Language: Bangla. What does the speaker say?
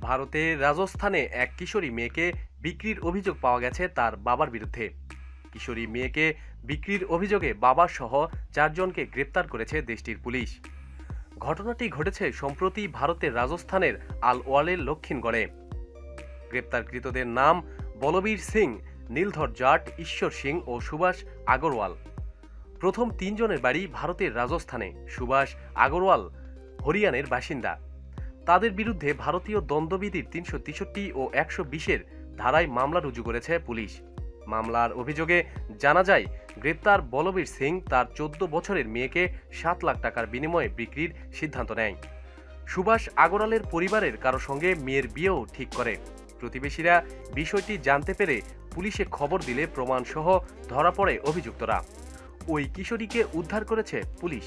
ভারতের রাজস্থানে এক কিশোরী মেয়েকে বিক্রির অভিযোগ পাওয়া গেছে তার বাবার বিরুদ্ধে। কিশোরী মেয়েকে বিক্রির অভিযোগে বাবা সহ চারজনকে গ্রেপ্তার করেছে দেশটির পুলিশ। ঘটনাটি ঘটেছে সম্প্রতি ভারতের রাজস্থানের আলওয়ালের লক্ষিণগড়ে। গ্রেপ্তারকৃতদের নাম বলবীর সিং, নীলধর জাট, ঈশ্বর সিং ও সুভাষ আগরওয়াল। প্রথম তিনজনের বাড়ি ভারতের রাজস্থানে, সুভাষ আগরওয়াল, হরিয়ানের বাসিন্দা। তাদের বিরুদ্ধে ভারতীয় দ্বন্দ্ববিধির তিনশো তেষট্টি ও একশো বিশের ধারায় মামলা রুজু করেছে পুলিশ। মামলার অভিযোগে জানা যায়, গ্রেপ্তার বলবীর সিং তার চোদ্দ বছরের মেয়েকে সাত লাখ টাকার বিনিময়ে বিক্রির সিদ্ধান্ত নেয়। সুভাষ আগরালের পরিবারের কারও সঙ্গে মেয়ের বিয়েও ঠিক করে। প্রতিবেশীরা বিষয়টি জানতে পেরে পুলিশে খবর দিলে প্রমাণসহ ধরা পড়ে অভিযুক্তরা। ওই কিশোরীকে উদ্ধার করেছে পুলিশ।